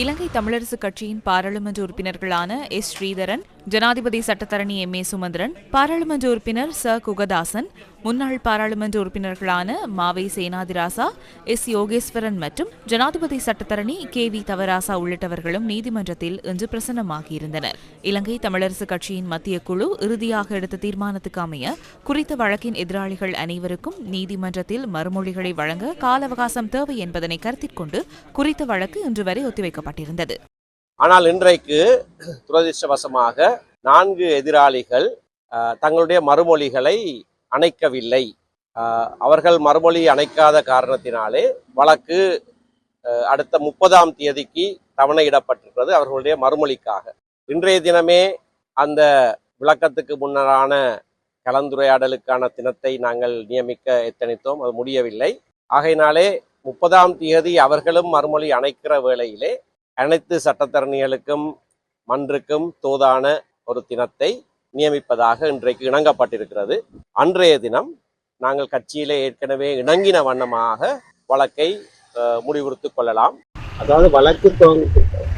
இலங்கை தமிழரசு கட்சியின் பாராளுமன்ற உறுப்பினர்களான எஸ். ஸ்ரீதரன் ஜனாதிபதி சட்டத்தரணி எம். ஏ. சுமந்திரன் பாராளுமன்ற உறுப்பினர் ச. குகதாசன் முன்னாள் பாராளுமன்ற உறுப்பினர்களான மாவை சேனாதிராசா எஸ். யோகேஸ்வரன் மற்றும் ஜனாதிபதி சட்டத்தரணி கே. வி. தவராசா உள்ளிட்டவர்களும் நீதிமன்றத்தில் இன்று பிரசன்னமாகியிருந்தனர். இலங்கை தமிழரசு கட்சியின் மத்திய குழு இறுதியாக எடுத்த தீர்மானத்துக்கு அமைய குறித்த வழக்கின் எதிராளிகள் அனைவருக்கும் நீதிமன்றத்தில் மறுமொழிகளை வழங்க கால அவகாசம் தேவை என்பதனை கருத்தில் கொண்டு குறித்த வழக்கு இன்று வரை ஒத்திவைக்கப்பட்டிருந்தது. ஆனால் இன்றைக்கு துரதிர்ஷ்டவசமாக நான்கு எதிராளிகள் தங்களுடைய மறுமொழிகளை அணைக்கவில்லை. அவர்கள் மறுமொழி அணைக்காத காரணத்தினாலே வழக்கு அடுத்த முப்பதாம் தேதிக்கு தவணையிடப்பட்டிருக்கிறது அவர்களுடைய மறுமொழிக்காக. இன்றைய தினமே அந்த விளக்கத்துக்கு முன்னரான கலந்துரையாடலுக்கான தினத்தை நாங்கள் நியமிக்க எத்தனித்தோம் அது முடியவில்லை. ஆகையினாலே முப்பதாம் தேதி அவர்களும் மறுமொழி அணைக்கிற வேளையிலே அனைத்து சட்டத்தரணிகளுக்கும் மன்றுக்கும் தோதான ஒரு தினத்தை நியமிப்பதாக இன்றைக்கு இணங்கப்பட்டிருக்கிறது. அன்றைய தினம் நாங்கள் கட்சியிலே ஏற்கனவே இணங்கின வண்ணமாக வழக்கை முடிவுறுத்து கொள்ளலாம். அதாவது வழக்கு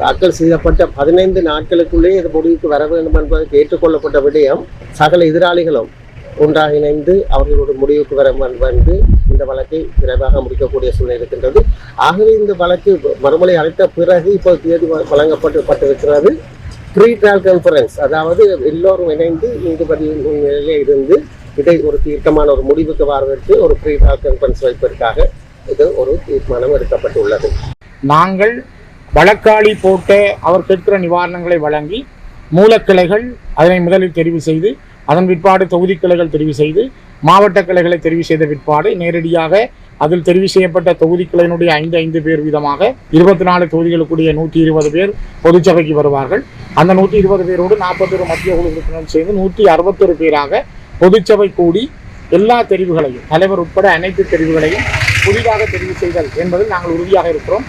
தாக்கல் செய்யப்பட்ட பதினைந்து நாட்களுக்குள்ளே இது முடிவுக்கு வர வேண்டும் என்பதற்கு ஏற்றுக்கொள்ளப்பட்ட விடயம் சகல எதிராளிகளும் ஒன்றாக இணைந்து அவர்களோட முடிவுக்கு வர வந்து இந்த வழக்கை விரைவாக முடிக்கக்கூடிய சூழ்நிலை இருக்கின்றது. ஆகவே இந்த வழக்கு மறுமலை அழைத்த பிறகு இப்போ தேதி வழங்கப்பட்டு பட்டிருக்கிறது ப்ரீ ட்ரையல் கான்ஃபரன்ஸ் அதாவது எல்லோரும் இணைந்து நீதிபதி நிலையிலே இருந்து இதை ஒரு தீர்க்கமான ஒரு முடிவுக்கு வருவதற்கு ஒரு ப்ரீ ட்ரையல் கான்ஃபரன்ஸ் வைப்பதற்காக இது ஒரு தீர்மானம் எடுக்கப்பட்டுள்ளது. நாங்கள் வழக்காளி போட்ட அவர் கேட்கிற நிவாரணங்களை வழங்கி மூலக்கிளைகள் அதனை முதலில் தெரிவு செய்து அதன் பிற்பாடு தொகுதி கிளைகள் தெரிவு செய்து மாவட்ட கிளைகளை தெரிவு செய்த பிற்பாடு நேரடியாக அதில் தெரிவு செய்யப்பட்ட தொகுதி கிளையினுடைய ஐந்து ஐந்து பேர் வீதமாக இருபத்தி நாலு தொகுதிகளுக்குரிய நூற்றி இருபது பேர் பொதுச்சபைக்கு வருவார்கள். அந்த நூற்றி இருபது பேரோடு நாற்பத்தொரு மத்திய குழு உறுப்பினர் சேர்ந்து நூற்றி அறுபத்தொரு பேராக பொதுச்சபை கூடி எல்லா தெரிவுகளையும் தலைவர் உட்பட அனைத்து தெரிவுகளையும் புதிதாக தெரிவு செய்தல் என்பதில் நாங்கள் உறுதியாக இருக்கிறோம்.